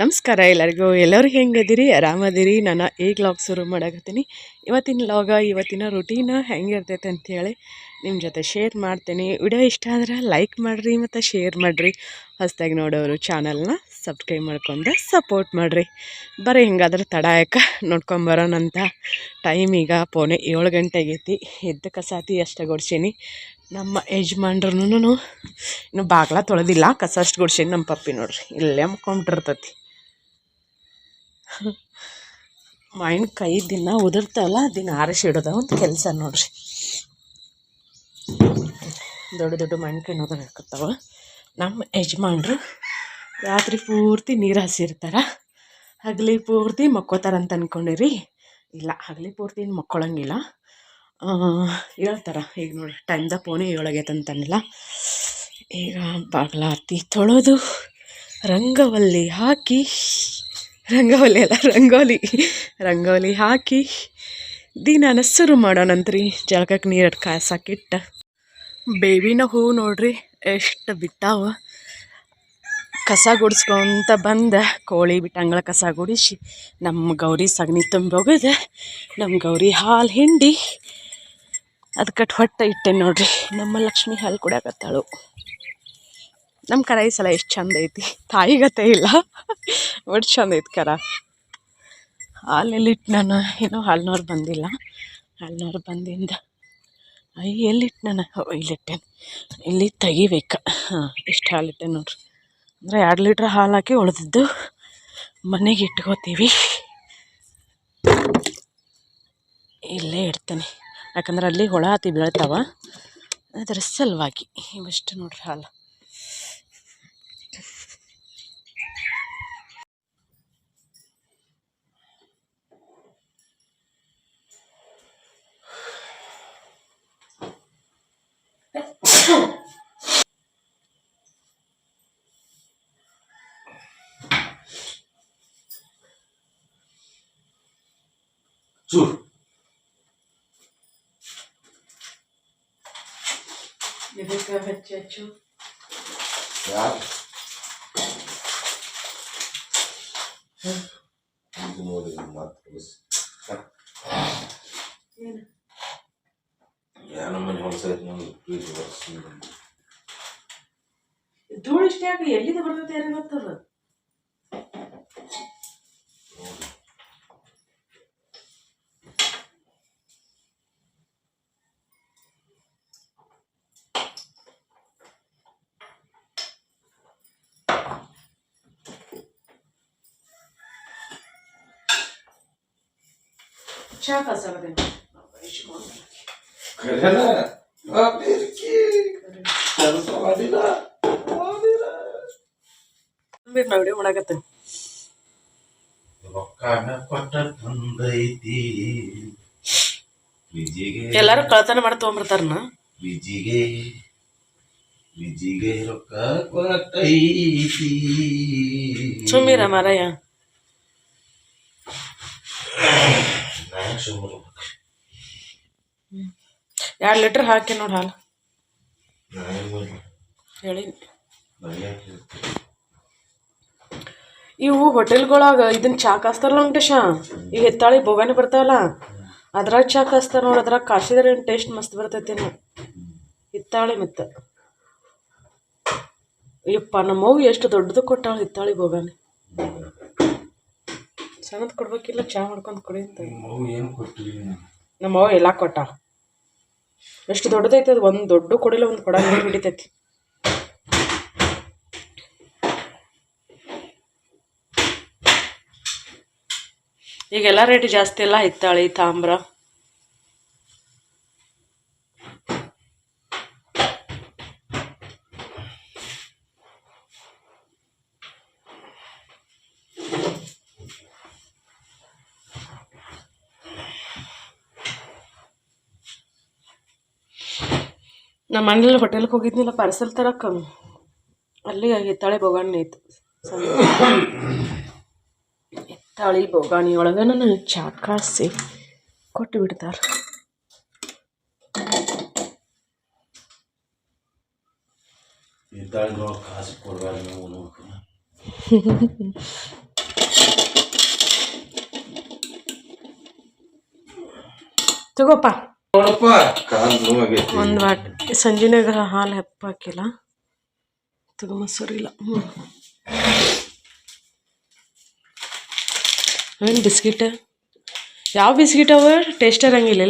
ನಮಸ್ಕಾರ ಎಲ್ಲರಿಗೂ. ಎಲ್ಲರೂ ಹೆಂಗದಿರಿ? ಆರಾಮದಿರಿ? ನಾನು ಈಗ ಲಾಗ್ ಶುರು ಮಾಡಕತ್ತೀನಿ. ಇವತ್ತಿನ ಲಾಗ ಇವತ್ತಿನ ರುಟೀನ ಹೆಂಗಿರ್ತೈತೆ ಅಂಥೇಳಿ ನಿಮ್ಮ ಜೊತೆ ಶೇರ್ ಮಾಡ್ತೀನಿ. ವಿಡಿಯೋ ಇಷ್ಟ ಆದ್ರೆ ಲೈಕ್ ಮಾಡಿರಿ ಮತ್ತು ಶೇರ್ ಮಾಡಿರಿ. ಹೊಸ್ದಾಗಿ ನೋಡೋರು ಚಾನಲ್ನ ಸಬ್ಸ್ಕ್ರೈಬ್ ಮಾಡ್ಕೊಂಡು ಸಪೋರ್ಟ್ ಮಾಡಿರಿ. ಬರೀ ಹಿಂಗಾದ್ರೆ ತಡಾಯಕ ನೋಡ್ಕೊಂಬರೋಣಂತ ಟೈಮ್ ಈಗ. ಪೋನೆ ಏಳು ಗಂಟೆ ಆಗೈತಿ. ಎದ್ದು ಕಸಾತಿ ಅಷ್ಟೇ ಗೊಡ್ಸೀನಿ. ನಮ್ಮ ಯಜಮಾನ್ರೂ ಇನ್ನು ಬಾಗ್ಲ ತೊಳೆದಿಲ್ಲ. ಕಸ ಅಷ್ಟು ಗುಡ್ಸೀನಿ ನಮ್ಮ ಪಪ್ಪಿ ನೋಡ್ರಿ. ಇಲ್ಲೇ ಮುಕ್ಕೊಂಬಿಟ್ಟಿರ್ತೈತಿ. ಮಾವಿನಕಾಯಿ ದಿನ ಉದುರ್ತಲ್ಲ ದಿನ ಆರಿಸಿಡೋದ ಒಂದು ಕೆಲಸ ನೋಡ್ರಿ. ದೊಡ್ಡ ದೊಡ್ಡ ಮಾವಿನಕಾಯಿ ಉದುರಾಕತ್ತಾವ ನಮ್ಮ ಯಜಮಾನ್ರು ರಾತ್ರಿ ಪೂರ್ತಿ ನೀರು ಹಸಿರ್ತಾರೆ. ಹಗಲಿ ಪೂರ್ತಿ ಮಕ್ಕೋತಾರಂತ ಅನ್ಕೊಂಡಿರಿ. ಇಲ್ಲ, ಹಗಲಿ ಪೂರ್ತಿ ಏನು ಮಕ್ಕೊಳಂಗಿಲ್ಲ. ಹೇಳ್ತಾರ, ಈಗ ನೋಡಿ ಟೈಮ್ದಾಗ ಪೋಣೆ ಏಳಾಗೈತಂತನಿಲ್ಲ ಈಗ ಬಾಗ್ಲಾತಿ ತೊಳೆದು ರಂಗವಲ್ಲಿ ಹಾಕಿ ರಂಗೋಲಿ ಅಲ್ಲ, ರಂಗೋಲಿ. ರಂಗೋಲಿ ಹಾಕಿ ದಿನಾನ ಶುರು ಮಾಡೋಣಂತ್ರಿ. ಜಳಕಕ್ಕೆ ನೀರು ಕಾಯ್ಸಕ್ಕಿಟ್ಟ ಬೇವಿನ ಹೂವು ನೋಡ್ರಿ, ಎಷ್ಟು ಬಿಟ್ಟಾವ. ಕಸ ಗುಡಿಸ್ಕೊಂತ ಬಂದ, ಕೋಳಿ ಬಿಟ್ಟಂಗಳ ಕಸ ಗುಡಿಸಿ ನಮ್ಮ ಗೌರಿ ಸಗಣಿ ತುಂಬೋಗದ ನಮ್ಮ ಗೌರಿ ಹಾಲು ಹಿಂಡಿ ಅದಕ್ಕೆ ಹೊಟ್ಟೆ ಇಟ್ಟೆ ನೋಡ್ರಿ. ನಮ್ಮ ಲಕ್ಷ್ಮಿ ಹಾಲು ಕುಡಿಯಾಕತ್ತಾಳು. ನಮ್ಮ ಕರ ಈ ಸಲ ಎಷ್ಟು ಚಂದ ಐತಿ. ತಾಯಿಗತೆ ಇಲ್ಲ. ಒಟ್ಟು ಚಂದ ಐತಿ ಕರ. ಹಾಲೆಲ್ಲಿಟ್ಟು ನಾನು ಏನೋ ಹಾಲ್ನವ್ರು ಬಂದಿಲ್ಲ. ಹಾಲ್ನವ್ರು ಬಂದಿಂದ ಅಯ್ಯ ಎಲ್ಲಿಟ್ಟು ನಾನು? ಇಲ್ಲಿಟ್ಟೇನೆ. ಇಲ್ಲಿ ತೆಗಿಬೇಕು. ಹಾಂ, ಇಷ್ಟು ಹಾಲಿಟ್ಟೆ ನೋಡ್ರಿ. ಅಂದರೆ ಎರಡು ಲೀಟ್ರ್ ಹಾಲು ಹಾಕಿ ಉಳಿದಿದ್ದು ಮನೆಗೆ ಇಟ್ಕೋತೀವಿ. ಇಲ್ಲೇ ಇಡ್ತೇನೆ. ಯಾಕಂದ್ರೆ ಅಲ್ಲಿ ಹುಳ ಹತ್ತಿ ಬೀಳ್ತಾವ ಅದರ ಸಲುವಾಗಿ ಇವಷ್ಟು ನೋಡ್ರಿ ಹಾಲು. Sur. You evet, Cacu. Ya. Bu modelin please ಬರ್ಸಿ ಧೂಳು ಇಷ್ಟೇ ಯಾಕೆ ಎಲ್ಲಿಂದ ಬರ್ತದೆ ಯಾರಿಗೆ ಗೊತ್ತದ ಚಾ ಕಸಾಗದೇನು ಕರೆನ ಅಮೇರಿಕಿ ಕೆಲಸ ಮಾಡಿಲ್ಲ ಮಾಡಿಲ್ಲ ಅಂಬೀರ್ ನಾ ವಿಡಿಯೋ ಮಾಡಾಕತ್ತೇನೆ ರೊಕ್ಕನ ಕೊಟ್ಟ ತಂದೈತಿ ವಿಜಿಗೆ ಎಲ್ಲಾರು ಕಳ್ತನ ಮಾಡಿ ತೊಗೊಂಬರ್ತಾರನ ವಿಜಿಗೆ ವಿಜಿಗೆ ರೊಕ್ಕ ಕೊಟ್ಟೈತಿ ಸುಮ್ಮೀರ ಮಾರಾಯ ನಾನು ಸುಮ್ಮನೆ ಎರಡು ಲೀಟ್ರ್ ಹಾಕಿ ನೋಡಿ ಹಾಲು. ಹೇಳೀನಿ ಇವು ಹೋಟೆಲ್ಗೊಳಾಗ ಇದನ್ನ ಚಾ ಕಾಸ್ತಾರಲ್ಲ ವೆಂಕಟೇಶ. ಈಗ ಹಿತ್ತಾಳಿ ಬೋಗಾನೆ ಬರ್ತಾವಲ್ಲ ಅದ್ರಾಗ ಚಾ ಕಾಸ್ತಾರ ನೋಡಿ ಅದ್ರಾಗ ಕಾಸಿದ್ರೆ ಏನು ಟೇಸ್ಟ್ ಮಸ್ತ್ ಬರ್ತೈತಿ ಹಿತ್ತಾಳಿ ಮತ್ತು. ಯಪ್ಪ ನಮ್ಮ ಮಗು ಎಷ್ಟು ದೊಡ್ಡದು ಕೊಟ್ಟಾಳ ಹಿತ್ತಾಳಿ ಬೋಗಾನೆ ಸಣ್ಣದು ಕೊಡ್ಬೇಕಿಲ್ಲ ಚಾ ಮಾಡ್ಕೊಂಡು ಕೊಡಿ ಅಂತ. ಮಗು ಎಲ್ಲ ಕೊಟ್ಟ ಎಷ್ಟು ದೊಡ್ಡದೈತೆ ಅದು ಒಂದು ದೊಡ್ಡ ಕೊಡಿಲ್ಲ ಒಂದು ಕೊಡ ನೀರು ಹಿಡಿತೈತಿ. ಈಗೆಲ್ಲ ರೇಟ್ ಜಾಸ್ತಿ ಎಲ್ಲ ಹಿತ್ತಾಳಿ, ತಾಮ್ರ. ಮನೇಲಿ ಹೋಟೆಲ್ಗೆ ಹೋಗಿದ್ನಿಲ್ಲ ಪಾರ್ಸೆಲ್ ತರಕ್ಕೆ ಅಲ್ಲಿ ಹಿತ್ತಾಳೆ ಬೊಗಾಣಿ ಇತ್ತು. ಹಿತ್ತಾಳಿ ಬೊಗಾಣಿ ಒಳಗೆ ನಾನು ಚಾಟ್ ಕಾಸಿ ಕೊಟ್ಟು ಬಿಡ್ತಾರೆ. ತಗೋಪ್ಪ. ಒಂದು ವಾಟ್. ಸಂಜೆನಾಗ ಹಾಲು ಹೆಪ್ಪಾಕಿಲ್ಲ ತುಂಬ ಮೊಸರಿಲ್ಲ ಹ್ಞೂ ಏನು ಬಿಸ್ಕಿಟ್? ಯಾವ ಬಿಸ್ಕಿಟ್ ಅವ? ಟೇಸ್ಟ್ ಇರಂಗಿಲ್ಲ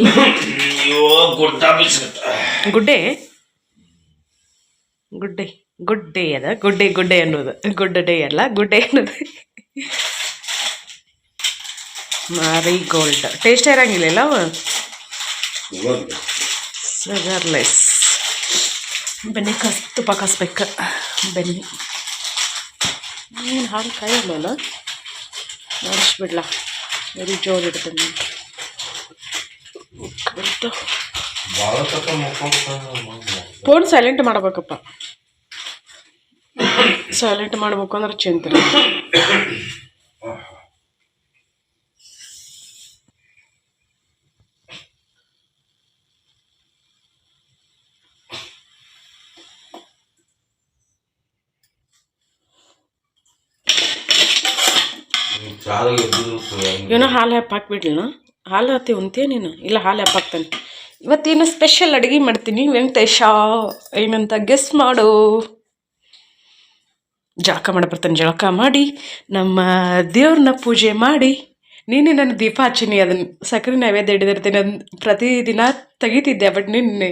ಗುಡ್ಡೆ ಗುಡ್ಡೆ ಗುಡ್ ಡೇ ಗುಡ್ಡೆ? ಗುಡ್ಡೆ. ಗುಡ್ಡೆ ಅದ. ಗುಡ್ಡೆ ಗುಡ್ಡೆ ಅನ್ನೋದು. ಗುಡ್ ಡೇ ಅಲ್ಲ ಗುಡ್ಡೆ ಅನ್ನೋದು. ಮಾರಿ ಗೋಲ್ಡ್. ಟೇಸ್ಟ್ ಇರಂಗಿಲ್ಲ ಅವ? ಶುಗರ್ಲೆಸ್ ಬೆಣ್ಣೆ ಕಸ್ ತುಪ್ಪ ಕಸ್ಬೇಕು. ಬೆಣ್ಣೆ. ಏನು ಹಾಲು ಕಾಯಲ್ಲ ಮಾಡಿಸ್ಬಿಡ್ಲ ವೆರಿ ಜೋರು ಇಡ್ತೀನಿ ಮಕ್ಕೊಂಡು ಫೋನ್ ಸೈಲೆಂಟ್ ಮಾಡ್ಬೇಕಪ್ಪ. ಸೈಲೆಂಟ್ ಮಾಡ್ಬೇಕು ಅಂದ್ರೆ ಚಿಂತೆ ಎದ್ದು ಇವನು ಹಾಲು ಹೆಪ್ಪ ಹಾಕ್ಬಿಡ್ಲಿನ? ಹಾಲು ಹತ್ತಿ ಉಂತೀಯ ನೀನು? ಇಲ್ಲ, ಹಾಲು ಹೆಪ್ಪ ಹಾಕ್ತಾನೆ. ಇವತ್ತೇನು ಸ್ಪೆಷಲ್ ಅಡುಗೆ ಮಾಡ್ತೀನಿ, ವೆಂಕಟೇಶ? ಏನಂತ ಗೆಸ್ ಮಾಡು. ಜಳಕ ಮಾಡಿ ಬರ್ತಾನೆ, ಜಳಕ ಮಾಡಿ, ನಮ್ಮ ದೇವ್ರನ್ನ ಪೂಜೆ ಮಾಡಿ. ನೀನೆ ನನ್ನ ದೀಪ ಹಚ್ಚಿನಿ ಅದನ್ನ ಸಕ್ಕರೆ ನೈವೇದ್ಯ ಹಿಡಿದಿರ್ತೀನಿ, ಅದನ್ನ ಪ್ರತಿದಿನ ತೆಗಿತಿದ್ದೆ ಬಟ್ ನಿನ್ನೆ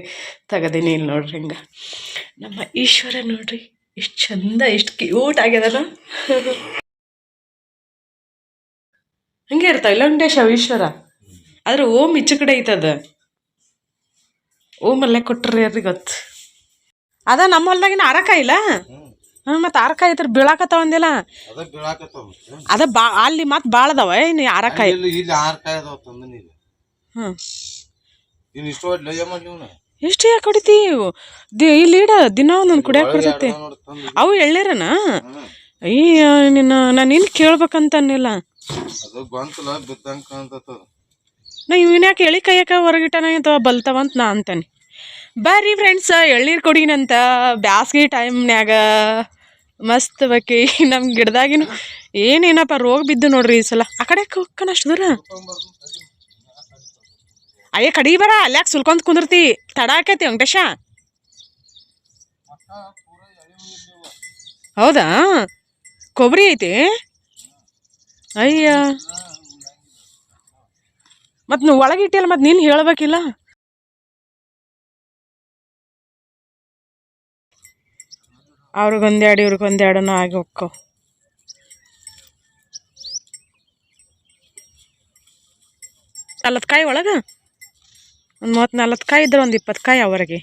ತೆಗದೀನಿ ಇಲ್ಲಿ ನೋಡ್ರಿ ಹಿಂಗೆ. ನಮ್ಮ ಈಶ್ವರ ನೋಡ್ರಿ ಎಷ್ಟು ಚಂದ ಎಷ್ಟು ಕ್ಯೂಟ್ ಆಗ್ಯದನ ಹಂಗೆ ಇರ್ತಾವ ಇಲ್ಲ ವೆಂಕಟೇಶ ಈಶ್ವರ. ಆದ್ರೆ ಓಮ್ ಇಚ್ಚ ಕಡೆ ಐತದ. ಓಮ್ ಅಲ್ಲೇ ಕೊಟ್ರಿ ಯಾರಿಗೆ ಗೊತ್ತು. ಅದ ನಮ್ಮ ಹೊಲ್ದಾಗಿನ ಆರಕಾಯಿ ಇಲ್ಲ? ಹ್ಞೂ ಮತ್ತು ಆರಕಾಯಿ ಐತ್ರಿ ಬೀಳಾಕತ್ತಾವ ಅಂದಿಲ್ಲ? ಅದ ಬಾ ಅಲ್ಲಿ ಮತ್ತೆ ಭಾಳ ಅದಾವ ಇನ್ನು ಆರಕಾಯಿ ಇಲ್ಲಿ ಇಲ್ಲಿ ಆರ್ ಕಾಯಿ ಅದಾವ ತಂದ ನೀನು. ಹ್ಞೂ ಎಷ್ಟು ಯಾಕೆ ಹೊಡಿತಿ ಇಲ್ಲಿ ಇಡ ದಿನ ಒಂದೊಂದು ಕುಡಿಯಾಕ ಬರ್ತೈತಿ ಅವು ಎಳ್ಳೇರನ? ಅಯ್ಯ ನಿನ್ನ ನಾನು ಇನ್ನು ಕೇಳ್ಬೇಕಂತ ಅನ್ನಿಲ್ಲ. ಅದು ಗೊಂತಲ ಬಿದ್ದಂಗ ಕಾಣ್ತದ ನಾ ಇವನ್ ಯಾಕೆ ಎಳಿ ಕೈಯಾಕ ಹೊರಗಿಟ್ಟನ ಅಥವಾ ಬಲ್ತವಂತ ನಾ ಅಂತಾನೆ. ಬರ್ರಿ ಫ್ರೆಂಡ್ಸ್ ಎಳ್ನೀರು ಕೊಡಿನಂತ ಬ್ಯಾಸ್ಗೆ ಟೈಮ್ನ್ಯಾಗ ಮಸ್ತ್ ಬಕ್ಕಿ ನಮ್ಮ ಗಿಡದಾಗಿನೂ ಏನೇನಪ್ಪ ರೋಗ ಬಿದ್ದು ನೋಡ್ರಿ ಈ ಸಲ. ಆ ಕಡೆ ಹೋಗ್ಕನ ಅಷ್ಟು ದೂರ? ಅಯ್ಯ ಕಡಿ ಬರ ಅಲ್ಯಾಕೆ ಸುಲ್ಕೊಂತ ಕುಂದಿರ್ತಿ. ತಡ ಆಕೈತಿ ವೆಂಕಟೇಶ ಹೌದಾ? ಕೊಬ್ಬರಿ ಐತಿ? ಅಯ್ಯ. ಮತ್ತು ನೀವು ಒಳಗೆ ಮತ್ತು ನೀನು ಹೇಳ್ಬೇಕಿಲ್ಲ? ಅವ್ರಿಗೊಂದೆರಡು ಇವ್ರಿಗೊಂದೆರಡನ ಆಗಿ ಹೋಕ್ಕವು ನಲ್ವತ್ತು ಕಾಯಿ ಒಳಗೆ? ಒಂದು ಮೂವತ್ತು ನಲ್ವತ್ತು ಕಾಯಿ ಇದ್ರೆ ಒಂದು ಇಪ್ಪತ್ತು ಕಾಯಿ ಅವರಿಗೆ.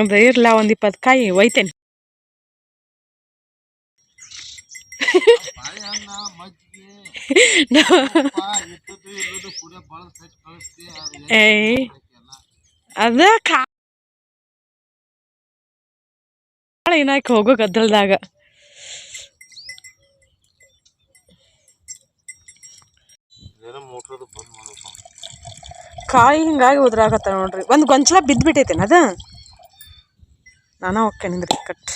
ಅದು ಇರಲ್ಲ ಒಂದು ಇಪ್ಪತ್ತು ಕಾಯಿ ಒಯ್ತೇನೆ. ಅದು ಕಾಳ ಏನಾಯ್ತು ಹೋಗೋ ಗದ್ದಲ್ದಾಗ. ಮಾಡ್ಬೇಕು ಕಾಯಿ ಹಿಂಗಾಗಿ ಉದ್ರಾಗತ್ತ ನೋಡ್ರಿ. ಒಂದು ಗೊಂಚಲ ಬಿದ್ದುಬಿಟ್ಟೈತೇನ ಅದ? ನಾನು ಓಕೆ ನಿಂದ್ರಿ ಕಟ್.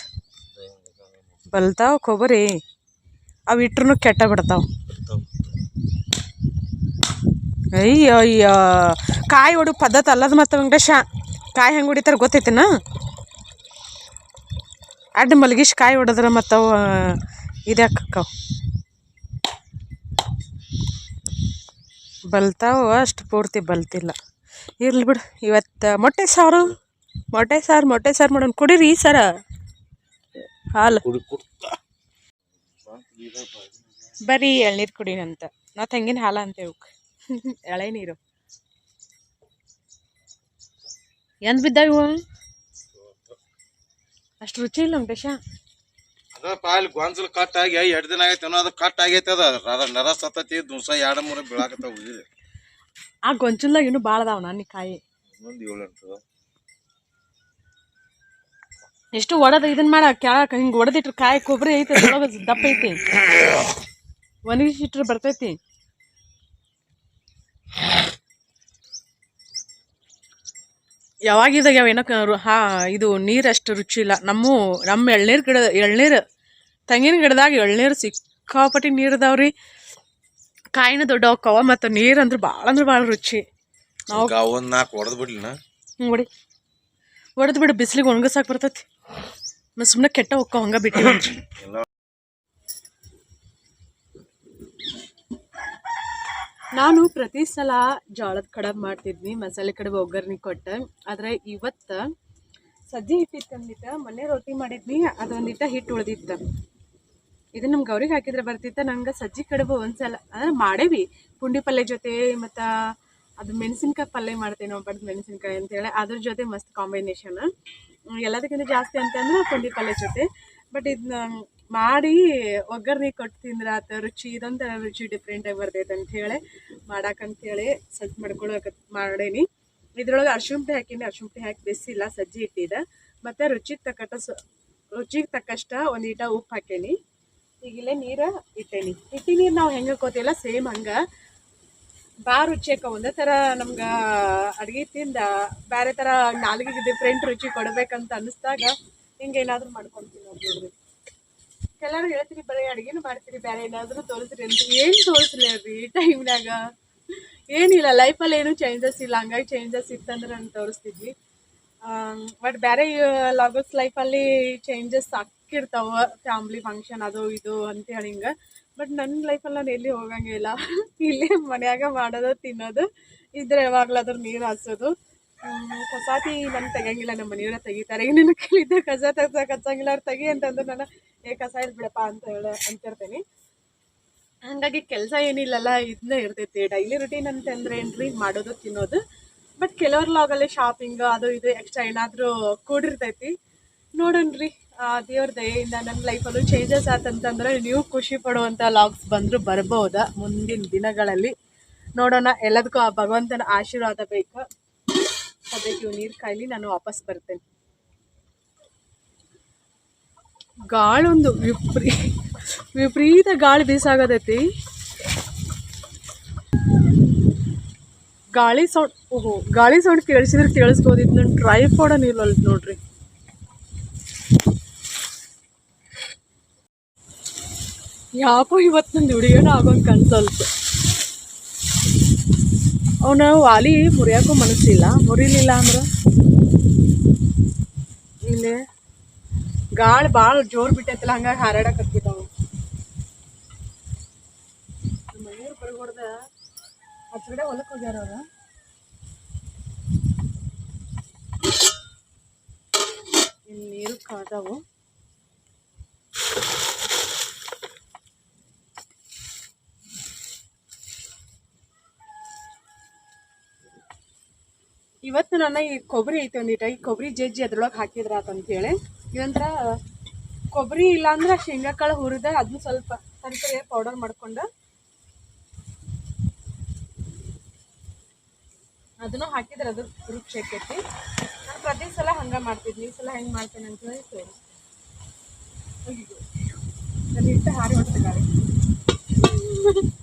ಬಲ್ತಾವ ಕೊಬ್ಬರಿ. ಅವು ಇಟ್ರೂ ಕೆಟ್ಟ ಬಿಡ್ತಾವೆ. ಅಯ್ಯೋ ಅಯ್ಯೋ. ಕಾಯಿ ಹೊಡು ಪದ್ಧತಿ ಅಲ್ಲದ ಮತ್ತು ವೆಂಕಟೇಶ? ಕಾಯಿ ಹೆಂಗೆ ಹೊಡಿತಾರೆ ಗೊತ್ತೈತೇನ? ಅಡ್ಡ ಮಲಗಿಸಿ ಕಾಯಿ ಹೊಡೆದ್ರೆ ಮತ್ತು ಅವು ಇದಾಕವು ಬಲ್ತಾವು, ಅಷ್ಟು ಪೂರ್ತಿ ಬಲ್ತಿಲ್ಲ. ಇರ್ಲಿ ಬಿಡು, ಇವತ್ತು ಮೊಟ್ಟೆ ಸಾರು ಮೊಟ್ಟೆ ಸಾರು ಮೊಟ್ಟೆ ಸಾರು ಮಾಡೋಣ ಕುಡೀರಿ ಸರ. ಹಾಲು. ಬರೀ ಎಳ್ನೀರು ಕುಡಿನಂತ. ನಾ ತೆಂಗಿನ ಹಾಲು ಅಂತೇವಕ್ಕೆ ಎಳೆ ನೀರು. ಎಂದ್ ಬಿದ್ದಾವ ಇವು? ಅಷ್ಟು ರುಚಿ ಇಲ್ಲ ಉಂಟೇಶ ಅದ ಪಾಲ್ ಗೊಂಚಲು ಕಟ್ ಆಗಿ ಎರಡು ದಿನ ಆಗೈತೆ ಅನ್ನೋ ಅದು ಕಟ್ ಆಗೈತೆ ಅದ. ಅದ ನರ ಸತ್ತತಿ ದಿವಸ ಎರಡು ಮೂರು ಬೀಳಾಕತ್ತಾವ ಆ ಗೊಂಚಲ್ದಾಗ ಇನ್ನೂ ಭಾಳ ಅದಾವ ನಾನು ಕಾಯಿ. ಒಂದು ಏಳು ಎಂಟು ಎಷ್ಟು ಒಡದ ಇದನ್ನ ಮಾಡ ಕೆಳಗೆ ಹಿಂಗೆ ಒಡೆದಿಟ್ರೆ ಕಾಯಿ ಕೊಬ್ಬರಿ ಐತೆ ಅದ್ರೊಳಗೆ ದಪ್ಪ ಐತಿ. ಒಣಗಿಸಿಟ್ರೆ ಬರ್ತೈತಿ. ಯಾವಾಗಿದ ಏನೋ ಹಾ ಇದು ನೀರು ಅಷ್ಟು ರುಚಿ ಇಲ್ಲ. ನಮ್ಮ ನಮ್ಮ ಎಳ್ನೀರು ಗಿಡ ಎಳ್ನೀರು ತೆಂಗಿನ ಗಿಡದಾಗ ಎಳ್ನೀರು ಸಿಕ್ ಸಿಕ್ಕಾಪಟ್ಟಿ ನೀರು ಅದಾವ್ರಿ ಕಾಯಿನ ದೊಡ್ಡ ಹೋಕ್ಕವ ಮತ್ತು ನೀರು ಅಂದ್ರೆ ಭಾಳ ಅಂದ್ರೆ ಭಾಳ ರುಚಿ. ನಾವು ಒಂದು ನಾಲ್ಕು ಹೊಡೆದ್ ಬಿಡ್ಲಿನ? ನೋಡಿ ಹೊಡೆದು ಬಿಡು ಬಿಸಿಲಿಗೆ ಒಣಗಸಾಕ್ ಬರ್ತೈತಿ. ಮತ್ತು ಸುಮ್ಮನೆ ಕೆಟ್ಟ ಹೋಕ್ಕ ಹಂಗ ಬಿಟ್ಟಿವಂತ್ರಿ ನಾನು ಪ್ರತಿ ಸಲ ಜೋಳದ ಕಡಬ್ ಮಾಡ್ತಿದ್ನಿ ಮಸಾಲೆ ಕಡಬ್ ಒಗ್ಗರ್ನಿ ಕೊಟ್ಟು. ಆದರೆ ಇವತ್ತು ಸಜ್ಜಿ ಹಿಟ್ಟಿತ್ತು ಅಂದಿತ್ತ, ಮೊನ್ನೆ ರೊಟ್ಟಿ ಮಾಡಿದ್ನಿ ಅದೊಂದಿಟ್ಟ ಹಿಟ್ಟು ಉಳ್ದಿತ್ತು. ಇದು ನಮ್ಮ ಗೌರಿಗೆ ಹಾಕಿದ್ರೆ ಬರ್ತಿತ್ತ, ನಂಗೆ ಸಜ್ಜಿ ಕಡುಬು ಒಂದ್ಸಲ ಅಂದ್ರೆ ಮಾಡೇವಿ. ಪುಂಡಿ ಪಲ್ಯ ಜೊತೆ ಮತ್ತು ಅದು ಮೆಣಸಿನ್ಕಾಯಿ ಪಲ್ಯ ಮಾಡ್ತೇವೆ ನಾವು ಬಡ್ದು ಮೆಣಸಿನ್ಕಾಯಿ ಅಂತೇಳಿ ಅದ್ರ ಜೊತೆ ಮಸ್ತ್ ಕಾಂಬಿನೇಷನ್ ಎಲ್ಲದಕ್ಕಿಂತ ಜಾಸ್ತಿ ಅಂತಂದ್ರೆ ಪುಂಡಿ ಪಲ್ಯ ಜೊತೆ. ಬಟ್ ಇದನ್ನ ಮಾಡಿ ಒಗ್ಗರಣೆ ಕೊಟ್ಟು ತಿಂದ್ರೆ ಆತ ರುಚಿ ಇದೊಂಥರ ರುಚಿ ಡಿಫ್ರೆಂಟಾಗಿ ಬರ್ತೈತೆ ಅಂತ ಹೇಳಿ ಮಾಡಾಕಂತೇಳಿ ಸಜ್ಜು ಮಾಡ್ಕೊಳಕ ಮಾಡೇನಿ. ಇದ್ರೊಳಗೆ ಅರ್ಶುಂಠಿ ಹಾಕಿನಿ. ಅರ್ಶುಂಠಿ ಹಾಕಿ ಬೆಸಿಲ್ಲ, ಸಜ್ಜಿ ಇಟ್ಟಿದೆ. ಮತ್ತು ರುಚಿಗೆ ತಕ್ಕಟ್ಟ ಸ, ರುಚಿಗೆ ತಕ್ಕಷ್ಟ ಒಂದು ಈಟ ಉಪ್ಪು ಹಾಕೇನಿ. ಈಗಿಲ್ಲೇ ನೀರು ಇಟ್ಟೇನಿ. ಇಟ್ಟಿ ನೀರು ನಾವು ಹೆಂಗೆ ಹಾಕೋತಿಲ್ಲ ಸೇಮ್ ಹಂಗೆ. ಭಾಳ ಅಕ್ಕ ಒಂದೇ ಥರ ನಮ್ಗೆ ಅಡುಗೆ ತಿಂದ ಬೇರೆ ಥರ ನಾಲ್ಗೆ ಡಿಫ್ರೆಂಟ್ ರುಚಿ ಕೊಡ್ಬೇಕಂತ ಅನ್ನಿಸ್ದಾಗ ಹಿಂಗೆ ಏನಾದರೂ ಮಾಡ್ಕೊಳ್ತೀನಿ ನೋಡ್ರಿ. ಕೆಲವರು ಹೇಳ್ತೀರಿ, ಬರೀ ಅಡುಗೆನೂ ಮಾಡ್ತೀರಿ, ಬೇರೆ ಏನಾದರೂ ತೋರಿಸ್ರಿ ಅಂತ. ಏನು ತೋರಿಸ್ರಿ ಅಲ್ರಿ ಈ ಟೈಮ್ನಾಗ ಏನಿಲ್ಲ ಲೈಫಲ್ಲಿ ಏನೂ ಚೇಂಜಸ್ ಇಲ್ಲ. ಹಂಗಾಗಿ ಚೇಂಜಸ್ ಇತ್ತಂದ್ರೆ ನಾನು ತೋರಿಸ್ತಿದ್ವಿ. ಬಟ್ ಬೇರೆ ಲಾಗರ್ಸ್ ಲೈಫಲ್ಲಿ ಚೇಂಜಸ್ ಆಗ್ತಿರ್ತಾವ. ಫ್ಯಾಮ್ಲಿ ಫಂಕ್ಷನ್ ಅದು ಇದು ಅಂತೇಳಿ ಹಿಂಗೆ. ಬಟ್ ನನ್ನ ಲೈಫಲ್ಲಿ ನಾನು ಎಲ್ಲಿ ಹೋಗಂಗಿಲ್ಲ ಇಲ್ಲಿ. ಮನ್ಯಾಗ ಮಾಡೋದು, ತಿನ್ನೋದು, ಇದ್ರೆ ಯಾವಾಗಲಾದ್ರೂ ನೀರು ಹಾಸೋದು ಕಸಾತಿ ನಾನು ತೆಗಂಗಿಲ್ಲ ನಮ್ಮ ಮನೆಯವರ ತೆಗಿತಾರೆ. ಈಗ ನಿನ್ನ ಕೇಳಿದ್ದೆ, ಕಸ ತೆಗ್ಸ, ಕಚ್ಚಂಗಿಲ್ಲ, ಅವ್ರು ತೆಗಿ ಅಂತಂದ್ರೆ ನಾನು, ಏ, ಕಸ ಇಲ್ಲ ಬಿಡಪ್ಪ ಅಂತ ಹೇಳ, ಅಂತಿರ್ತೀನಿ. ಹಂಗಾಗಿ ಕೆಲಸ ಏನಿಲ್ಲಲ್ಲ ಇದನ್ನೇ ಇರ್ತೈತಿ. ಡೈಲಿ ರುಟೀನ್ ಅಂತಂದ್ರೆ ಏನ್ರಿ? ಮಾಡೋದು, ತಿನ್ನೋದು. ಬಟ್ ಕೆಲವ್ರ ಲಾಗಲ್ಲಿ ಶಾಪಿಂಗ್ ಅದು ಇದು ಎಕ್ಸ್ಟ್ರಾ ಏನಾದರೂ ಕೂಡಿರ್ತೈತಿ. ನೋಡೋಣ್ರಿ. ದೇವ್ರ ದಯೆಯಿಂದ ನನ್ನ ಲೈಫಲ್ಲೂ ಚೇಂಜಸ್ ಆತಂತಂದ್ರೆ ನೀವು ಖುಷಿ ಪಡುವಂಥ ಲಾಗ್ಸ್ ಬಂದರೂ ಬರ್ಬೋದ ಮುಂದಿನ ದಿನಗಳಲ್ಲಿ. ನೋಡೋಣ, ಎಲ್ಲದಕ್ಕೂ ಆ ಭಗವಂತನ ಆಶೀರ್ವಾದ ಬೇಕು. ಅದಕ್ಕೆ ಇವು ನೀರು ಕಾಯ್ಲಿ ನಾನು ವಾಪಸ್ ಬರ್ತೇನೆ. ಗಾಳೊಂದು ವಿಪ್ರೀ, ವಿಪರೀತ ಗಾಳಿ ಬೀಸಾಗತೈತಿ. ಗಾಳಿ ಸೌಂಡ್, ಓಹೋ, ಗಾಳಿ ಸೌಂಡ್ ಕೇಳಿಸಿದ್ರೆ ಕೇಳಿಸ್ಬೋದಿತ್ತು. ನನ್ನ ಟ್ರೈಫೋಡ ಅಲ್ಲಿ ನೋಡ್ರಿ. ಯಾಕೋ ಇವತ್ತು ನಂದು ವಿಡಿಯೋನ ಆಗೋಂಗೆ ಕನ್ಸಲ್ತು ಅವನ ವಾಲಿ ಮುರಿಯೋಕ್ಕೂ ಮನಸ್ಸಿಲ್ಲ. ಮುರಿಲಿಲ್ಲ ಅಂದ್ರೆ. ಇಲ್ಲಿ ಗಾಳಿ ಭಾಳ ಜೋರ್ ಬಿಟ್ಟೈತಲ್ಲ, ಹಂಗಾಗಿ ಹಾರಾಡಕತ್ತಿದ್ದಾವು ಮನೆಯವ್ರು ಬರ್ಗೊಡ್ದ ಹತ್ತು ಹೊಲಕ್ಕೆ ಹೋಗ್ಯಾರ ಅವ್ರ. ನೀರು ಕಾದಾವು. ಇವತ್ತು ನನ್ನ ಈ ಕೊಬ್ಬರಿ ಐತೆ ಒಂದಿಟ ಈ ಕೊಬ್ಬರಿ ಜಜ್ಜಿ ಅದ್ರೊಳಗೆ ಹಾಕಿದ್ರ ಅಂತೇಳಿ ಇದಂದ್ರ ಕೊಬ್ಬರಿ ಇಲ್ಲಾಂದ್ರೆ ಶೇಂಗಾ ಕಾಳು ಹುರಿದ ಅದನ್ನ ಸ್ವಲ್ಪ ತರಕಾರಿ ಪೌಡರ್ ಮಾಡ್ಕೊಂಡು ಅದನ್ನು ಹಾಕಿದ್ರೆ ಅದು ರುಚಿ ಆಕೈತಿ. ನಾನು ಪ್ರತಿ ಸಲ ಹಂಗೆ ಮಾಡ್ತಿದ್ನಿ. ಈ ಸಲ ಹೆಂಗೆ ಮಾಡ್ತೇನೆ ಅಂತ ಹೇಳಿ ಇಟ್ಟು ಹಾರಿ ಹೊಡ್ತ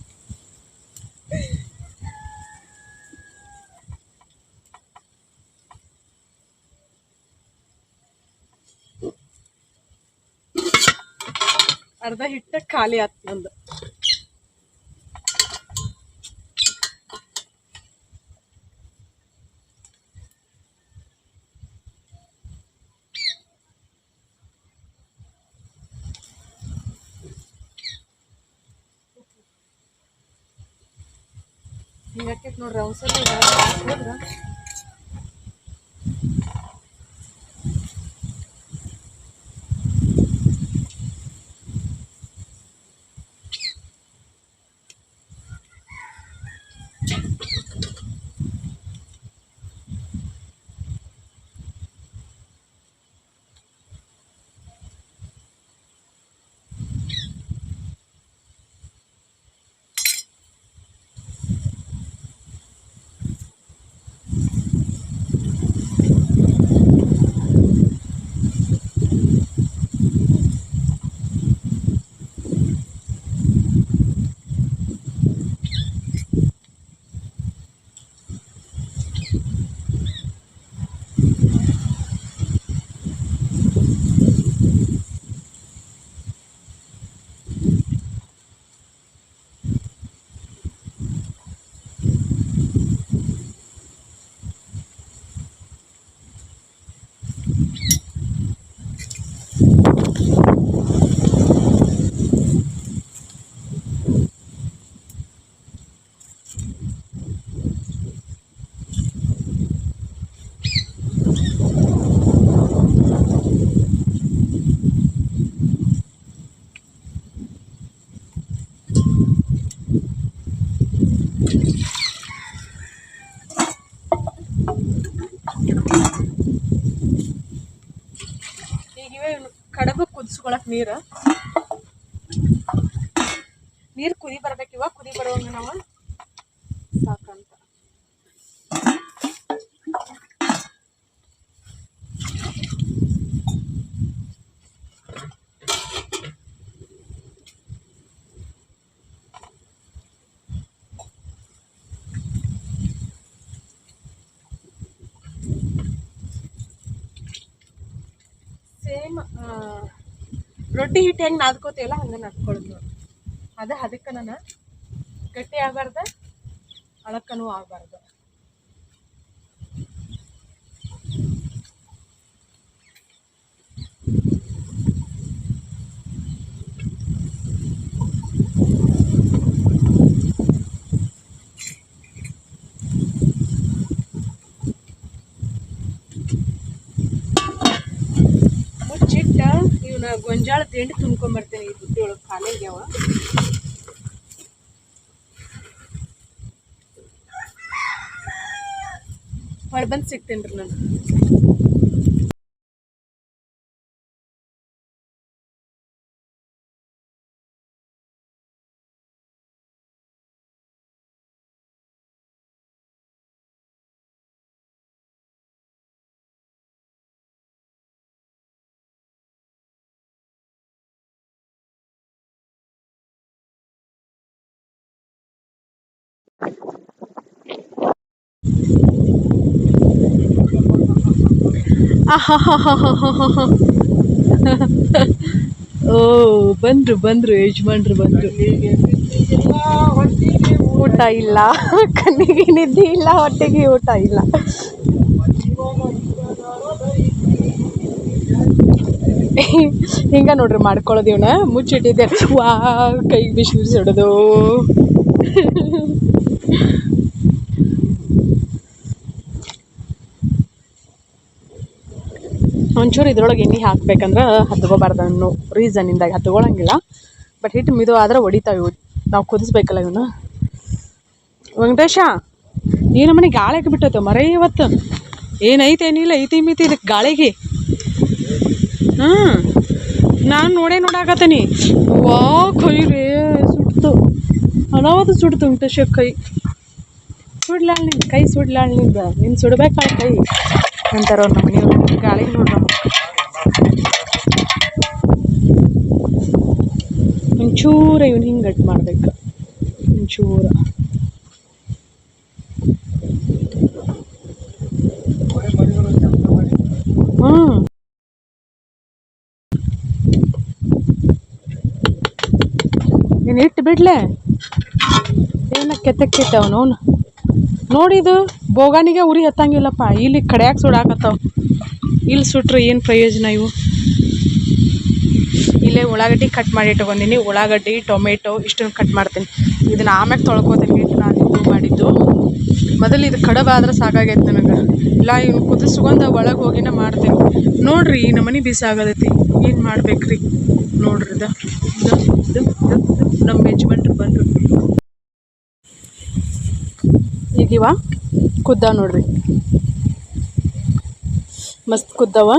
ಅರ್ಧ ಹಿಟ್ಟ ಖಾಲಿ ಆತ್ ನಂದು ಹಿಂಗಾಕೈತಿ ನೋಡ್ರಿ ಅವಸರ ಹೋದ್ರ ಹಾಕೊಳಕ್ ನೀರು. ನೀರು ಕುದಿ ಇವಾಗ ಕುದಿ ಬರುವಂಗ ನಾವು ಸಾಕಂತ ಸೇಮ್ ರೊಟ್ಟಿ ಹಿಟ್ಟು ಹೆಂಗೆ ನಾದ್ಕೋತೀವಲ್ಲ ಹಂಗೆ ನಾದ್ಕೊಳ್ಳೋದು ನೋಡಿ. ಅದು ಅದಕ್ಕೆ ನಾನು ಗಟ್ಟಿ ಆಗಬಾರ್ದು ಅಳಕ್ಕನೂ ಆಗಬಾರ್ದು. ಇವನ ಗೊಂಜಾಳದ ಹಿಂಡಿ ತುಂಬ್ಕೊಂಬರ್ತೇನೆ ಈ ಬುಟ್ಟಿ ಒಳಗೆ ಖಾಲಿ ಆಗ್ಯಾವ ಹೊಳ್ ಬಂದು ಸಿಗ್ತೇನೆ ರೀ ನಾನು. ಓ, ಬಂದ್ರು ಬಂದ್ರು, ಯಜಮಾನ್ರು ಬಂದ್ರು. ಊಟ ಇಲ್ಲ. ಕಣ್ಣಿಗೆ ನಿದ್ದೆ ಇಲ್ಲ, ಹೊಟ್ಟೆಗೆ ಊಟ ಇಲ್ಲ. ಹಿಂಗ ನೋಡ್ರಿ ಮಾಡ್ಕೊಳ್ಳೋದು ಇವನ. ಮುಚ್ಚಿಟ್ಟಿದ್ದೆ. ವಾ, ಕೈಗೆ ಬಿಸಿ ಬಿಸಿ ಹೊಡೆದು. ಒಂಚೂರು ಇದ್ರೊಳಗೆ ಎಣ್ಣೆ ಹಾಕ್ಬೇಕಂದ್ರೆ ಹತ್ಕೋಬಾರ್ದು ರೀಸನ್ ರೀಸನ್ನಿಂದಾಗಿ ಹತ್ಕೊಳಂಗಿಲ್ಲ. ಬಟ್ ಹಿಟ್ಟು ಮಿದು ಆದ್ರೆ ಇವು ನಾವು ಕುದಿಸ್ಬೇಕಲ್ಲ ಇವನ್ನ ವೆಂಕಟೇಶ ಈ ನಮ್ಮನೆ ಗಾಳಿಗೆ ಬಿಟ್ಟೈತೆ ಮರ ಇವತ್ತು. ಏನೈತೆ ಏನಿಲ್ಲ, ಐತಿ ಮಿತಿ ಇದಕ್ಕೆ ಗಾಳಿಗೆ. ಹಾಂ ನಾನು ನೋಡೇ ನೋಡಾಕತ್ತೀನಿ. ವಾ, ಕೈ ರೇ, ಸುಡ್ತು. ಅನಾವದು ಸುಡ್ತು ವೆಂಕಟೇಶ ಕೈ. ಸುಡ್ಲಾಳ್ ನಿಂದು ಕೈ, ಸುಡ್ಲಾಳ್ನಿಂದ. ನಿನ್ ಸುಡ್ಬೇಕಲ್ಲ ಕೈ. ಅಂತಾರ ನಮ್ಮ ಗಾಳಿಗೆ ನೋಡ್ರ ಒಂಚೂರ ಇವ್ನು ಹಿಂಗೆ ಗಟ್ ಮಾಡ್ಬೇಕು. ಒಂಚೂರ. ಹ್ಞೂ ನೀನು ಇಟ್ಟು ಬಿಡ್ಲೆ. ಏನ ಕೆತ್ತಕ್ಕಿಟ್ಟವ ನೋನು ನೋಡಿದು ಬೋಗಾನಿಗೆ ಉರಿ ಹತ್ತಂಗಿಲ್ಲಪ್ಪ. ಇಲ್ಲಿ ಕಡ್ಯಾಕ ಸುಡಾಕತ್ತಾವ. ಇಲ್ಲಿ ಸುಟ್ರೆ ಏನು ಪ್ರಯೋಜನ ಇವು? ಇಲ್ಲೇ ಉಳ್ಳಾಗಡ್ಡಿ ಕಟ್ ಮಾಡಿ ಇಟ್ಕೊಂಡಿನಿ. ಉಳ್ಳಾಗಡ್ಡಿ, ಟೊಮೆಟೊ ಇಷ್ಟನ್ನು ಕಟ್ ಮಾಡ್ತೀನಿ. ಇದನ್ನ ಆಮೇಲೆ ತೊಳ್ಕೊತೀನಿ ನಾನು ಇದು ಮಾಡಿದ್ದು. ಮೊದಲು ಇದು ಕಡಬಾದ್ರೆ ಸಾಕಾಗೈತೆ ನನಗೆ. ಇಲ್ಲ, ಇವ್ನು ಕುದಿಸ್ಕೊಂಡ ಒಳಗೆ ಹೋಗಿನ ಮಾಡ್ತೀನಿ. ನೋಡ್ರಿ ನಮ್ಮ ಮನೆ ಬಿಸಿ ಆಗದೈತಿ ಏನು ಮಾಡ್ಬೇಕ್ರಿ? ನೋಡ್ರಿ ಇದು. ಇದು ನಮ್ಮ ಯಜಮಾನ್ರು ಬಂದರು. ಈಗಿವ ಕುದ್ದ ನೋಡ್ರಿ. ಮಸ್ತ್ ಕುದ್ದವ.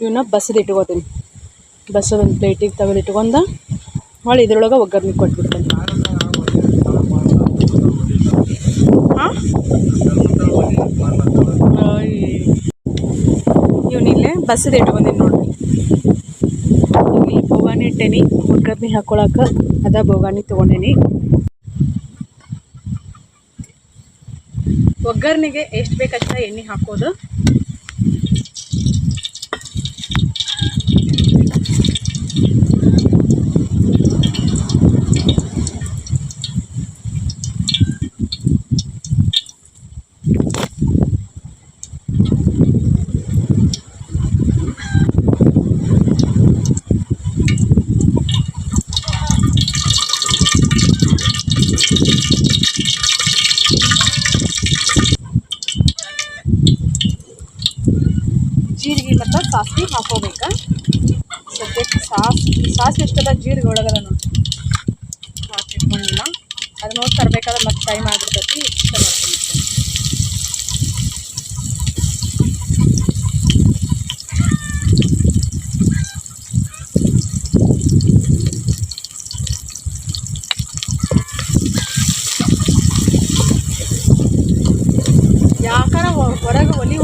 ಇವನ್ನ ಬಸದು ಬಸದ ಒಂದು ಪ್ಲೇಟಿಗೆ ತಗೊಂಡು ಇಟ್ಕೊಂಡು ಹೊಳ್ಳಿ ಇದ್ರೊಳಗೆ ಒಗ್ಗರ್ಣೆ ಕೊಟ್ಬಿಡ್ತೇನೆ. ಇವನಿಲ್ಲೇ ಬಸದು ಇಟ್ಕೊಂಡೀನಿ ನೋಡಿ ಇಲ್ಲಿ ಇಟ್ಟೇನಿ, ಒಗ್ಗರ್ಣೆ ಹಾಕ್ಕೊಳಕ್ಕೆ ಅದ ಬೋಗಾಣಿ ತೊಗೊಂಡೇನಿ. ಒಗ್ಗರಣೆಗೆ ಎಷ್ಟು ಬೇಕಷ್ಟ ಎಣ್ಣೆ ಹಾಕೋದು? ಜೀರಿಗೆ ಮತ್ತು ಸಾಸಿವೆ ಹಾಕೋಬೇಕು. ಸದ್ಯಕ್ಕೆ ಸಾಸಿವೆ ಸಾಸಿವೆ ಎಷ್ಟದ ಜೀರಿಗೆ ಒಳಗದ ನೋಡಿ. ಹಾಕಿಟ್ಕೊಂಡಿಲ್ಲ ಅದು ನೋಡಿ ತರಬೇಕಾದ್ರೆ ಮತ್ತೆ ಟೈಮ್ ಆಗಿರ್ತೈತಿ ಇಷ್ಟ ಮಾಡ್ಕೊಂಡಿರ್ತೇನೆ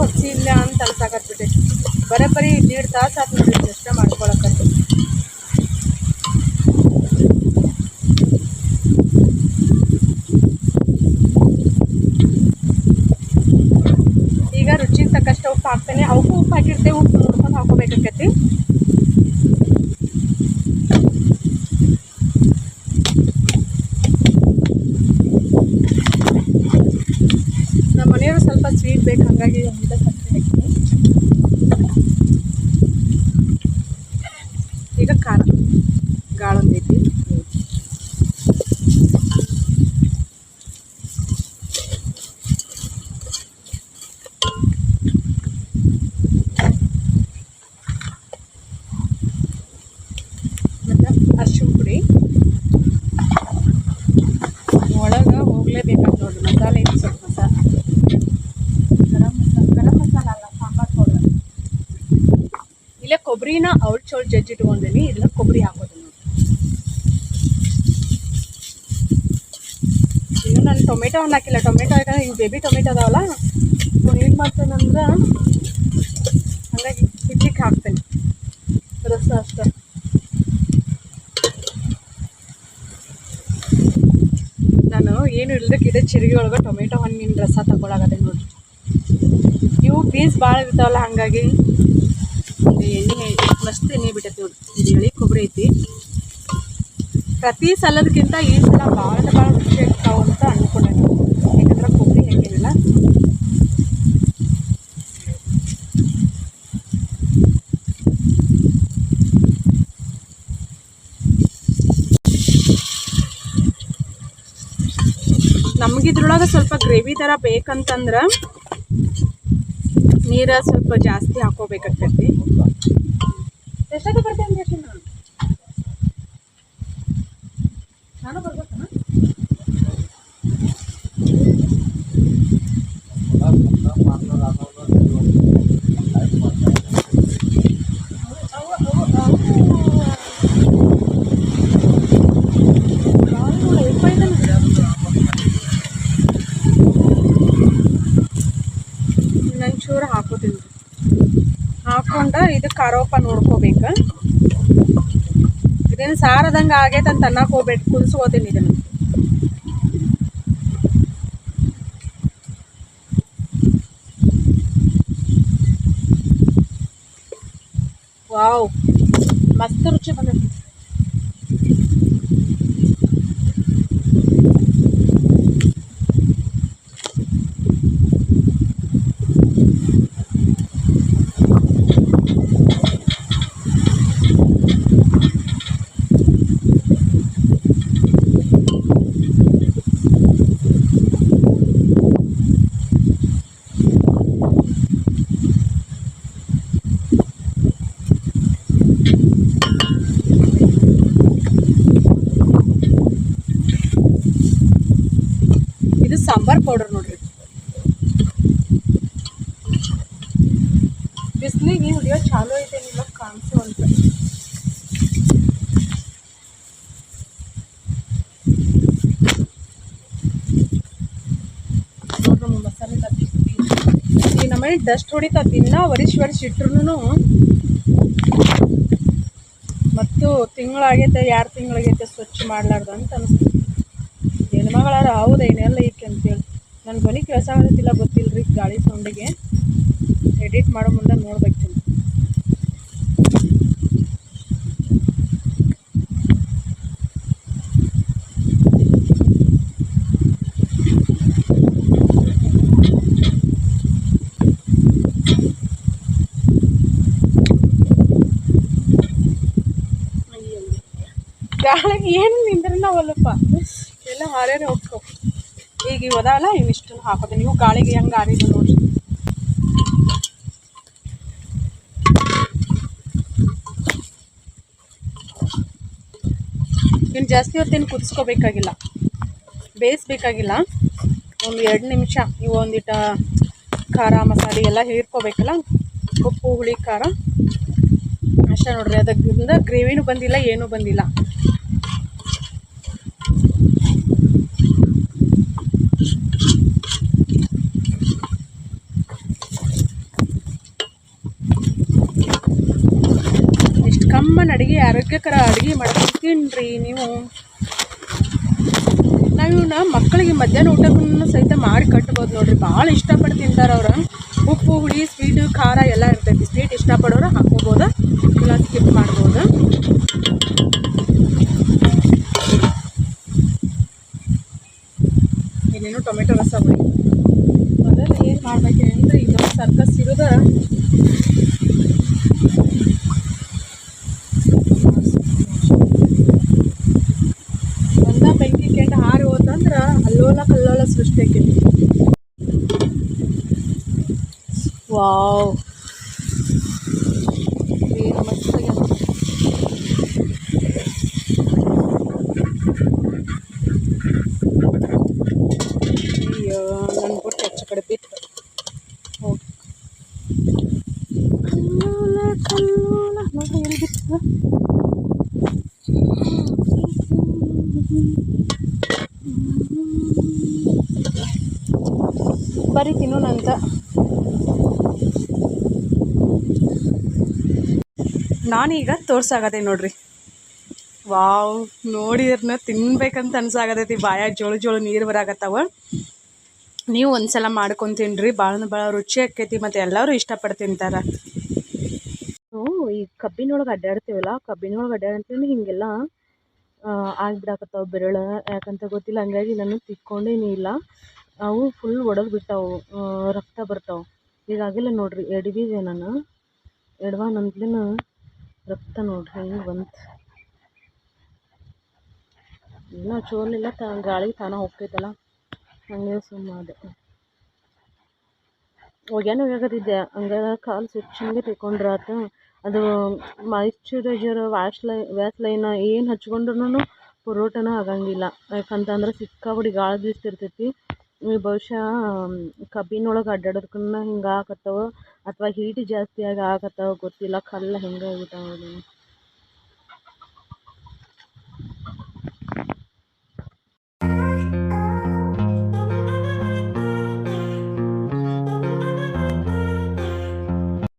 ಬಿಸಿ ಇಲ್ಲ ಅಂತ ಅನ್ಸಾಕತ್ಬಿಟ್ಟೈತಿ ದೀಡ್ ತಾಸು ಆತು ನೋಡಿ ಅಷ್ಟ ಮಾಡ್ಕೊಳಕತ್ತಿ. ಈಗ ರುಚಿಗೆ ತಕ್ಕಷ್ಟು ಉಪ್ಪು ಹಾಕ್ತೇನೆ. ಅವಕ್ಕೂ ಉಪ್ಪು ಹಾಕಿರ್ತೇವೆ ಉಪ್ಪು ನೋಡ್ಕೊಂಡು ಹಾಕೋಬೇಕಾಕತಿ ನಮ್ಮ ಮನೆಯವರು ಸ್ವಲ್ಪ ಸ್ವೀಟ್ ಬೇಕು, ಹಾಗಾಗಿ ಒಂದೇ ಸಕ್ಕರೆ ಹಾಕ್ತೀನಿ ಈಗ ಖಾರ ಗಾಳೊಂದೈತಿ ಮತ್ತು ಅರ್ಶಿಣ ಪುಡಿ ಒಳಗೆ ಹೋಗ್ಲೇಬೇಕಾಗ್ತದೆ ನೋಡ್ರಿ ಮಸಾಲೆ ಐತಿ ಸ್ವಲ್ಪ ಮಸಾಲೆ ಗರಂ ಮಸಾಲ ಗರಂ ಮಸಾಲ ಅಲ್ಲ ಸಾಂಬಾರ್ ಪೌಡರ್ ಇಲ್ಲೇ ಕೊಬ್ಬರಿನ ಅವಳು ಇದನ್ನ ಕೊಬ್ಬರಿ ಹಾಕೋದು. ನೋಡಿ ಇನ್ನು ನಾನು ಟೊಮೆಟೊ ಹಣ್ಣು ಹಾಕಿಲ್ಲ. ಟೊಮೆಟೊ ಯಾಕಂದ್ರೆ ಇವು ಬೇಬಿ ಟೊಮೆಟೊ ಅದಾವಲ್ಲ ಏನು ಮಾಡ್ತೇನಂದ್ರೆ ಹಂಗಾಗಿ ಹಿಟ್ಟಿಗೆ ಹಾಕ್ತೇನೆ. ರಸ ಅಷ್ಟೇ. ನಾನು ಏನು ಇಲ್ದಕ್ಕೆ ಇದೆ ಚಿರಿಗೆ ಒಳಗೆ ಟೊಮೆಟೊ ಹಣ್ಣಿನ ರಸ ತಗೊಳಗದೆ ನೋಡಿರಿ. ಇವು ಪೀಸ್ ಭಾಳ ಇರ್ತಾವಲ್ಲ, ಹಾಗಾಗಿ ಎಣ್ಣೆ ಮಸ್ತ್ ಎಣ್ಣೆ ಬಿಟ್ಟೈತಿ ಎಳಿ ಕೊಬ್ಬರಿ ಐತಿ. ಪ್ರತಿ ಸಲದಕ್ಕಿಂತ ಈ ಸಲ ಭಾಳ ಭಾಳ ರುಚಿ ಆಗ್ತಾವ ಅಂತ ಅನ್ಕೊಂಡೆ ಯಾಕಂದ್ರೆ ಕೊಬ್ಬರಿ ಹಾಕಿರಲಿಲ್ಲ ನಮಗಿದ್ರೊಳಗೆ ಸ್ವಲ್ಪ ಗ್ರೇವಿ ಥರ ಬೇಕಂತಂದ್ರೆ ನೀರ ಸ್ವಲ್ಪ ಜಾಸ್ತಿ ಹಾಕೋಬೇಕಾಗ್ತೈತಿ. ಎಷ್ಟಾಗ ಬರ್ತೇನೆ ಅಂತ ನಾನು ನಾನು ಬರ್ಬೇಕನ ಅವು ಅವು ಅವು ಕಾಳುಗಳು ಎಷ್ಟಾಯ್ತಲ್ಲ? ಇನ್ನೊಂಚೂರು ಹಾಕೋತೀನಿ ಹಾಕೊಂಡ ಇದು ಖಾರೋಪ ನೋಡ್ಕೋಬೇಕು ಇದೇನು ಸಾರದಂಗೆ ಆಗೈತೆ ಅಂತ ಅನ್ನಕ್ಕೆ ಹೋಗ್ಬೇಡಿ ಕುದಿಸ್ಕೋತೀನಿ ಇದನ್ನು ವಾವ್ ಮಸ್ತ್ ರುಚಿ ಬಂದೈತಿ ಇದು ಸಾಂಬಾರ್ ಪೌಡರ್ ನೋಡ್ರಿ ಬಿಸಿಲಿಗೆ ಹಿಡಿಯೋ ಚಾಲು ಐತೆ ನಿಲ್ಲ ಕಾಣಿಸುವಂತ ನೋಡ್ರಿ ಮಸಾಲೆ ತತ್ತಿ ಈ ನಮ್ಮನೆ ಡಸ್ಟ್ ಹೊಡಿತಾ ದಿನ ವರ್ಷ ಇಟ್ರು ಮತ್ತು ತಿಂಗಳಾಗೈತೆ, ಯಾರು ತಿಂಗಳಾಗೈತೆ ಸ್ವಚ್ಛ ಮಾಡ್ಲಾರ್ದು ಅಂತ ಅನಿಸ್ತು. ಹೆಣ್ಮಗಳಾರ ಹೌದು ಏನೆಲ್ಲ ಈಕೆ ಅಂತೇಳಿ. ನನ್ನ ಧ್ವನಿ ಕೆಲಸ ಆಗೋದಿಲ್ಲ ಗೊತ್ತಿಲ್ಲ ರೀ ಗಾಳಿ ಸೌಂಡಿಗೆ. ಎಡಿಟ್ ಮಾಡೋ ಮುಂದೆ ನೋಡ್ಬೇಕು ಗಾಳಿಗೆ ಏನು ನಿಂದ್ರೆ ನಾವಲ್ಲಪ್ಪ ಎಲ್ಲ ಹಾರ್ಯಾರ ಹೋಗ್ಕೊ ಈಗ ಇವದಲ್ಲ ಇವಿಷ್ಟು ಹಾಕೋದು. ನೀವು ಗಾಳಿಗೆ ಹೆಂಗೆ ಆರಿದ ನೋಡ್ರಿ. ಇನ್ನು ಜಾಸ್ತಿ ಹೊತ್ತೇನು ಕುದಿಸ್ಕೋಬೇಕಾಗಿಲ್ಲ. ಬೇಯಿಸ್ಬೇಕಾಗಿಲ್ಲ. ಒಂದು ಎರಡು ನಿಮಿಷ ಇವು ಒಂದಿಟ ಖಾರ ಮಸಾಲೆ ಎಲ್ಲ ಹೀರ್ಕೋಬೇಕಲ್ಲ. ಉಪ್ಪು, ಹುಳಿ, ಖಾರ. ಅಷ್ಟೇ ನೋಡ್ರಿ ಅದಕ್ಕಿಂದ ಗ್ರೇವಿನೂ ಬಂದಿಲ್ಲ, ಏನೂ ಬಂದಿಲ್ಲ. ಬೇಸಿಗೆಕರ ಅಡುಗೆ ಮಾಡ್ಕೊಂಡು ತಿನ್ನಿರಿ ನೀವು. ನಾವು ಇವನ್ನ ಮಕ್ಕಳಿಗೆ ಮಧ್ಯಾಹ್ನ ಊಟಕ್ಕೂ ಸಹಿತ ಮಾಡಿ ಕಟ್ಬೋದು ನೋಡ್ರಿ. ಭಾಳ ಇಷ್ಟಪಟ್ಟು ತಿಂತಾರೆ ಅವ್ರು. ಉಪ್ಪು, ಹುಳಿ ಸ್ವೀಟು ಖಾರ ಎಲ್ಲ ಇರ್ತೈತಿ. ಸ್ವೀಟ್ ಇಷ್ಟಪಡೋರು ಹಾಕೋಬೋದು ಇಲ್ಲ ಸ್ಕಿಪ್ ಮಾಡ್ಬೋದು. ಇನ್ನೇನು ಟೊಮೆಟೊ ರಸ ಹುಳಿ ಮೊದಲು ಏನು ಮಾಡ್ಬೇಕು ಅಂದ್ರೆ ಇದೊಂದು ಸರ್ಕಸ್ ಇರೋದ ಒಂದ ಬೆಂಕಿ ಕೆಂಡ ಹಾರಿ ಹೋತಂದ್ರ ಅಲ್ಲೋಲ ಕಲ್ಲೋಲ ಸೃಷ್ಟಿ ಆಕೈತಿ ವಾವ್ ಏನು ಮಸ್ತ್ ಆಗ್ಯಾದ. ಅಯ್ಯೋ ನನ್ನ ಬುಟ್ಟು ಹೆಚ್ಚು ಕಡೆ ಬಿತ್ತು ಹೋಗಿ ಕಲ್ಲೋಲ ಕಲ್ಲೋಲ ನೋಡ್ರಿ ಎಲ್ಲಿ ಬಿತ್ತು ಬರ್ರಿ ತಿನ್ನೋಣ ಅಂತ ನಾನೀಗ ತೋರ್ಸಾಗದೆ ನೋಡ್ರಿ. ವಾವ್ ನೋಡಿದ್ರನ್ನ ತಿನ್ಬೇಕಂತ ಅನ್ಸಾಗತೈತಿ. ಬಾಯ ಜೋಳು ಜೋಳು ನೀರು ಬರಾಕತ್ತಾವ. ನೀವು ಒಂದ್ಸಲ ಮಾಡ್ಕೊಂಡು ತಿನ್ರಿ. ಭಾಳ ಭಾಳ ರುಚಿ ಆಕೈತಿ ಮತ್ತು ಎಲ್ಲರೂ ಇಷ್ಟಪಟ್ಟು ತಿಂತಾರೆ. ಈ ಕಬ್ಬಿನೊಳಗೆ ಅಡ್ಡಾಡ್ತೀವಲ್ಲ ಕಬ್ಬಿನೊಳಗೆ ಅಡ್ಡಾಡ್ತೀನಿ ಹಿಂಗೆಲ್ಲ ಆಗ್ಬಿಡಾಕತ್ತಾವ ಬೆರಳು, ಯಾಕಂತ ಗೊತ್ತಿಲ್ಲ. ಹಂಗಾಗಿ ನಾನು ತಿಕ್ಕೊಂಡೇನಿಲ್ಲ ಅವು ಫುಲ್ ಒಡೆದು ಬಿಟ್ಟಾವು. ರಕ್ತ ಬರ್ತಾವೆ. ಈಗಾಗಿಲ್ಲ ನೋಡ್ರಿ ಎಡವಿದೆ ನಾನು ಎಡವ ನಂದ್ಲಿನ ರಕ್ತ ನೋಡ್ರಿ ಹೆಂಗೆ ಬಂತು. ಇಲ್ಲ ಚೋಲಿಲ್ಲ ತ ಗಾಳಿ ತಾನ ಹೋಗ್ತೈತಲ್ಲ ಹಂಗೆ ಸುಮ್ಮನೆ ಒಗ್ಯಾನ ಒಗ್ಯಾಕತ್ತಿದ್ದೆ ಹಂಗೆ ಕಾಲು ಸ್ವಚ್ಛಂಗೆ ತಿಕ್ಕೊಂಡ್ರಾತ ಅದು ಮಾಯಿಶ್ಚರೈಸರ್ ವ್ಯಾಶ್ ಲೈನ್ ಏನು ಹಚ್ಕೊಂಡ್ರು ಪರೋಟನ ಆಗಂಗಿಲ್ಲ. ಯಾಕಂತಂದ್ರೆ ಸಿಕ್ಕಾಪಟ್ಟೆ ಗಾಳಿ ಬೀಸ್ತಿರ್ತೈತಿ. ಬಹುಶಃ ಕಬ್ಬಿನೊಳಗೆ ಅಡ್ಡಾಡೋದ್ಕನ್ನ ಹಿಂಗೆ ಆಗಕತ್ತವ ಅಥವಾ ಹೀಟ್ ಜಾಸ್ತಿ ಆಗಿ ಆಗಕತ್ತವ ಗೊತ್ತಿಲ್ಲ. ಕಲ್ಲು ಹೆಂಗೆ